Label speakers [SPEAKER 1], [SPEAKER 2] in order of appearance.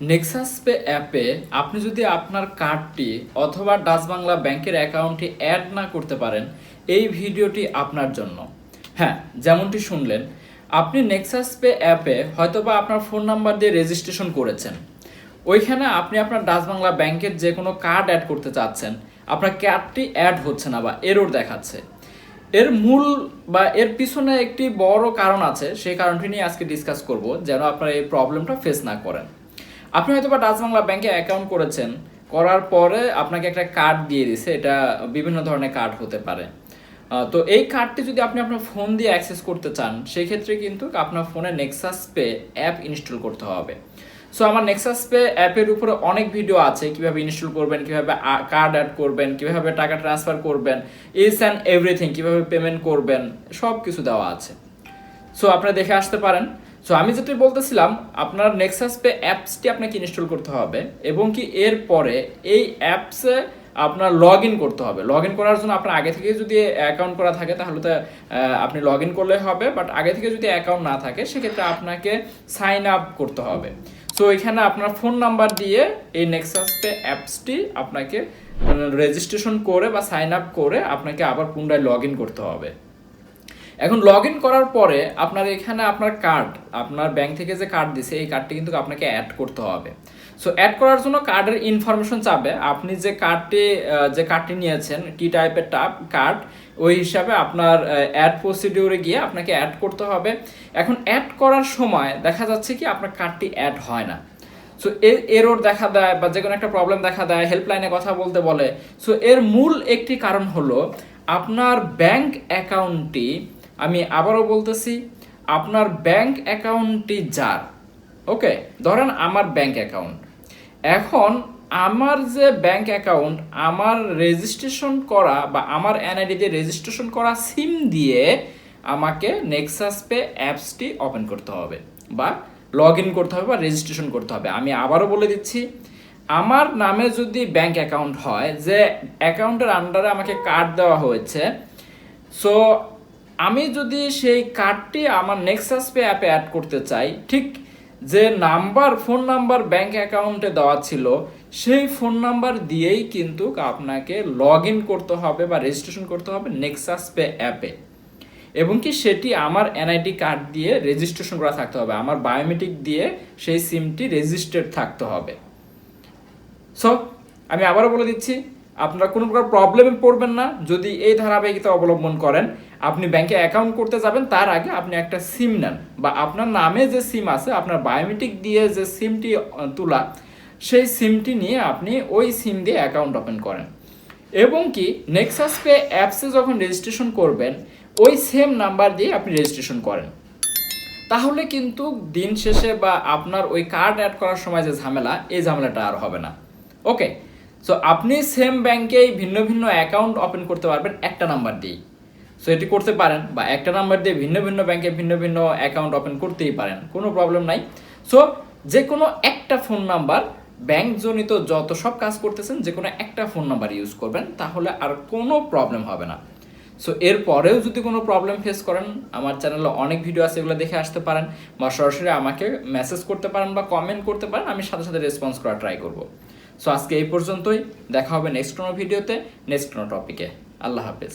[SPEAKER 1] Nexus pay অ্যাপে আপনি যদি আপনার কার্ডটি অথবা ডাচ বাংলা ব্যাংকের অ্যাকাউন্টটি অ্যাড না করতে পারেন, এই ভিডিওটি আপনার জন্য। হ্যাঁ যেমনটি শুনলেন, আপনি নেক্সাস পে অ্যাপে হয়তোবা আপনার ফোন নাম্বার দিয়ে রেজিস্ট্রেশন করেছেন। ওইখানে আপনি আপনার ডাচ বাংলা ব্যাংকের যে কোনো কার্ড অ্যাড করতে চাচ্ছেন, আপনার কার্ডটি অ্যাড হচ্ছে না বা এরর দেখাচ্ছে। এর মূল বা এর পিছনে একটি বড় কারণ আছে, সেই কারণটি নিয়ে আজকে ডিসকাস করব, যেন আপনারা এই প্রবলেমটা ফেস না করেন। আপনি হয়তো বা ডাচ বাংলা ব্যাংকে অ্যাকাউন্ট করেছেন, করার পরে আপনাকে একটা কার্ড দিয়ে দিছে, এটা বিভিন্ন ধরনের কার্ড হতে পারে। তো এই কার্ডটি যদি আপনি আপনার ফোন দিয়ে অ্যাক্সেস করতে চান, সেক্ষেত্রে কিন্তু আপনার ফোনে নেক্সাস পে অ্যাপ ইনস্টল করতে হবে। সো আমার নেক্সাস পে অ্যাপের উপরে অনেক ভিডিও আছে, কীভাবে ইনস্টল করবেন, কীভাবে কার্ড অ্যাড করবেন, কীভাবে টাকা ট্রান্সফার করবেন ইস অ্যান্ড এভরিথিং কীভাবে পেমেন্ট করবেন সব কিছু দেওয়া আছে। সো আপনারা দেখে আসতে পারেন। সো আমি যেটা বলতেছিলাম, আপনার নেক্সাস পে অ্যাপসটি আপনাকে ইনস্টল করতে হবে এবং কি এর পরে এই অ্যাপসে আপনার লগ ইন করতে হবে। লগ ইন করার জন্য আপনার আগে থেকে যদি অ্যাকাউন্ট করা থাকে, তাহলে তো আপনি লগ ইন করলে হবে বাট আগে থেকে যদি অ্যাকাউন্ট না থাকে, সেক্ষেত্রে আপনাকে সাইন আপ করতে হবে। সো এখানে আপনার ফোন নাম্বার দিয়ে এই নেক্সাস পে অ্যাপসটি আপনাকে রেজিস্ট্রেশন করে বা সাইন আপ করে আপনাকে আবার পুনরায় লগ ইন করতে হবে। এখন লগ ইন করার পরে আপনার এখানে আপনার কার্ড আপনার ব্যাংক থেকে যে কার্ড দিছে, এই কার্ডটি কিন্তু আপনাকে অ্যাড করতে হবে। সো অ্যাড করার জন্য কার্ডের ইনফরমেশন চাবে আপনি যে কার্ডটি যে কার্ডটি নিয়েছেন কি টাইপের টাপ কার্ড ওই হিসাবে আপনার অ্যাড প্রসিডিউরে গিয়ে আপনাকে অ্যাড করতে হবে। এখন অ্যাড করার সময় দেখা যাচ্ছে কি আপনার কার্ডটি অ্যাড হয় না। সো এর এরোর দেখা দেয় বা যে কোনো একটা প্রবলেম দেখা দেয় হেল্পলাইনে কথা বলতে বলে। সো এর মূল একটি কারণ হলো আপনার ব্যাংক অ্যাকাউন্টটি আমি আবারও বলতেছি, আপনার ব্যাংক অ্যাকাউন্টটি যার। ওকে ধরেন আমার ব্যাংক অ্যাকাউন্ট এখন আমার যে ব্যাংক অ্যাকাউন্ট আমার রেজিস্ট্রেশন করা বা আমার এনআইডি দিয়ে রেজিস্ট্রেশন করা সিম দিয়ে আমাকে নেক্সাস পে অ্যাপসটি ওপেন করতে হবে বা লগ ইন করতে হবে বা রেজিস্ট্রেশন করতে হবে। আমি আবারও বলে দিচ্ছি, আমার নামে যদি ব্যাংক অ্যাকাউন্ট হয়, যে অ্যাকাউন্টের আন্ডারে আমাকে কার্ড দেওয়া হয়েছে সো আমি যদি সেই কার্ডটি আমার নেক্সাস পে অ্যাপে অ্যাড করতে চাই, ঠিক যে নাম্বার ফোন নাম্বার ব্যাংক অ্যাকাউন্টে দেওয়া ছিল, সেই ফোন নাম্বার দিয়েই কিন্তু আপনাকে লগ ইন করতে হবে বা রেজিস্ট্রেশন করতে হবে নেক্সাস পে অ্যাপে এবং কি সেটি আমার এনআইডি কার্ড দিয়ে রেজিস্ট্রেশন করা থাকতে হবে, আমার বায়োমেট্রিক দিয়ে সেই সিমটি রেজিস্টার্ড থাকতে হবে। সো আমি আবারও বলে দিচ্ছি, আপনারা কোনো প্রকার প্রবলেমে পড়বেন না, যদি এই ধারাবাহিকতা অবলম্বন করেন আপনি ব্যাংকে অ্যাকাউন্ট করতে যাবেন, তার আগে আপনি একটা সিম নেন। বা আপনার নামে যে সিম আছে, আপনার বায়োমেট্রিক দিয়ে যে সিমটি তোলা, সেই সিমটি নিয়ে আপনি ওই সিম দিয়ে অ্যাকাউন্ট ওপেন করেন। এবং কি নেক্সাস পে অ্যাপসে যখন রেজিস্ট্রেশন করবেন, ওই সেম নাম্বার দিয়ে আপনি রেজিস্ট্রেশন করেন। তাহলে কিন্তু দিন শেষে বা আপনার ওই কার্ড অ্যাড করার সময় যে ঝামেলা, এই ঝামেলাটা আর হবে না। ওকে সো আপনি সেম ব্যাংকেই ভিন্ন ভিন্ন অ্যাকাউন্ট ওপেন করতে পারবেন একটা নাম্বার দিয়েই। সো এটি করতে পারেন বা একটা নাম্বার দিয়ে ভিন্ন ভিন্ন ব্যাংকে ভিন্ন ভিন্ন অ্যাকাউন্ট ওপেন করতেই পারেন, কোনো প্রবলেম নাই। সো যে কোনো একটা ফোন নাম্বার ব্যাংক জনিত যত সব কাজ করতেছেন যে কোনো একটা ফোন নাম্বার ইউজ করবেন, তাহলে আর কোনো প্রবলেম হবে না। সো এরপরেও যদি কোনো প্রবলেম ফেস করেন, আমার চ্যানেলে অনেক ভিডিও আছে, এগুলো দেখে আসতে পারেন বা সরাসরি আমাকে মেসেজ করতে পারেন বা কমেন্ট করতে পারেন, আমি সাথে সাথে রেসপন্স করা ট্রাই করব। সো আজকে এই পর্যন্তই, দেখা হবে নেক্সট কোনো ভিডিওতে নেক্সট কোনো টপিকে আল্লাহ হাফেজ।